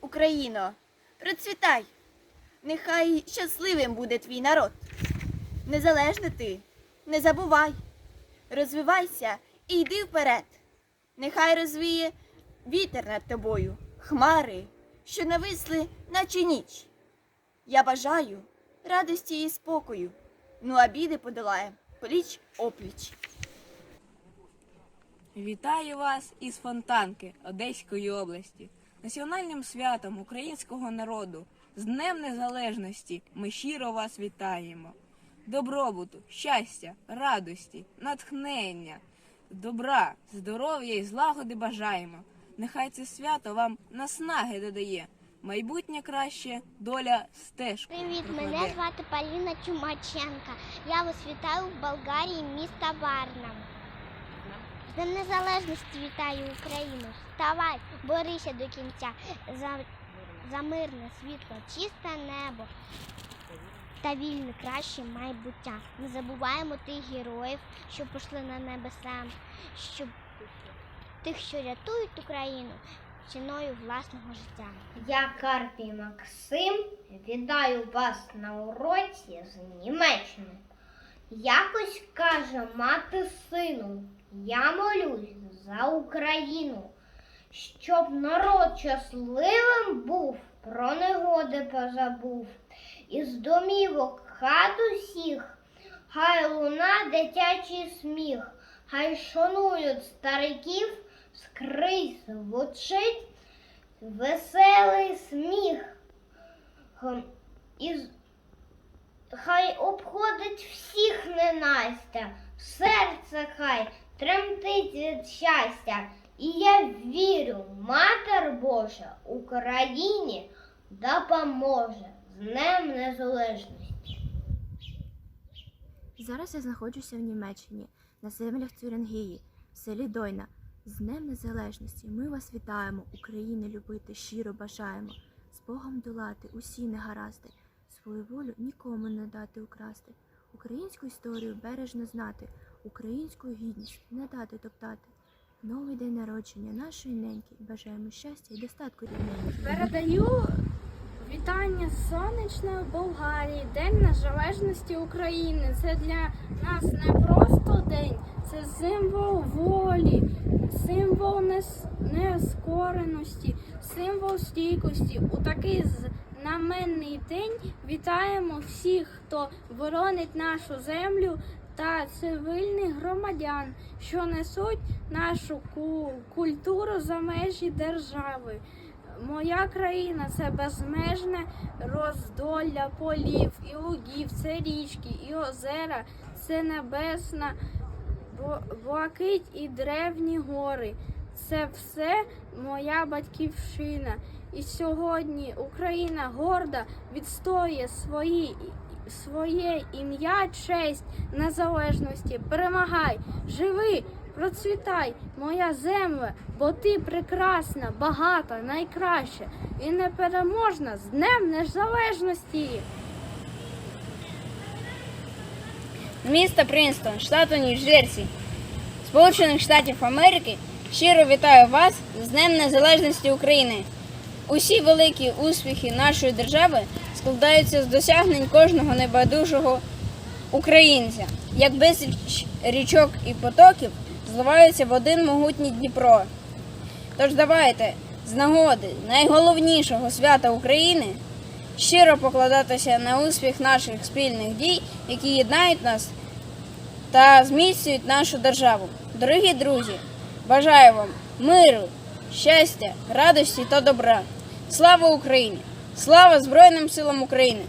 Україно, процвітай, нехай щасливим буде твій народ. Незалежна ти, не забувай, розвивайся і йди вперед. Нехай розвіє вітер над тобою, хмари, що нависли, наче ніч. Я бажаю радості і спокою, ну а біди подолає пліч опліч. Вітаю вас із Фонтанки Одеської області. Національним святом українського народу з Днем Незалежності ми щиро вас вітаємо. Добробуту, щастя, радості, натхнення, добра, здоров'я і злагоди бажаємо. Нехай це свято вам наснаги додає. Майбутнє краще доля стежку. Привіт, мене звати Поліна Чумаченка. Я вас вітаю в Болгарії, міста Варна. З Днем Незалежності вітаю Україну. Вставай, борися до кінця. За, за мирне світло, чисте небо та вільне краще майбуття. Не забуваємо тих героїв, що пішли на небеса, щоб тих, що рятують Україну ціною власного життя. Я Карпій Максим. Вітаю вас на уроці з Німеччини. Якось каже мати сину, я молюсь за Україну, щоб народ щасливим був, про негоди позабув. Із домівок хат усіх, хай луна дитячий сміх, хай шанують стариків, скрізь звучить веселий сміх. Із... Хай обходить всіх ненастя, серце хай тремтить від щастя. І я вірю, Матер Божа Україні допоможе з Днем Незалежності. Зараз я знаходжуся в Німеччині, на землях Цюрингії, в селі Дойна. З Днем Незалежності ми вас вітаємо, України любити, щиро бажаємо, з Богом долати усі негаразди, свою волю нікому не дати украсти, українську історію бережно знати, українську гідність не дати топтати. Новий день народження нашої неньки бажаємо щастя і достатку рівненьки. Передаю вітання з сонячної Болгарії, День Незалежності України. Це для нас не просто день, це символ волі, символ нес- нескореності, символ стійкості. У такий знаменний день вітаємо всіх, хто боронить нашу землю та цивільних громадян, що несуть нашу культуру за межі держави. Моя країна це безмежне роздолля полів і лугів, це річки і озера, це небесна блакить і древні гори. Це все моя батьківщина. І сьогодні Україна горда відстоює свої, своє ім'я, честь незалежності. Перемагай, живи, процвітай, моя земля, бо ти прекрасна, багата, найкраща і непереможна з Днем Незалежності. З міста Принстон, штату Нью-Джерсі, Сполучених Штатів Америки, щиро вітаю вас з Днем Незалежності України. Усі великі успіхи нашої держави складаються з досягнень кожного небайдужого українця. Як безліч річок і потоків зливаються в один могутній Дніпро. Тож давайте з нагоди найголовнішого свята України щиро покладатися на успіх наших спільних дій, які єднають нас та зміцнюють нашу державу. Дорогі друзі, бажаю вам миру, щастя, радості та добра. Слава Україні! Слава Збройним силам України!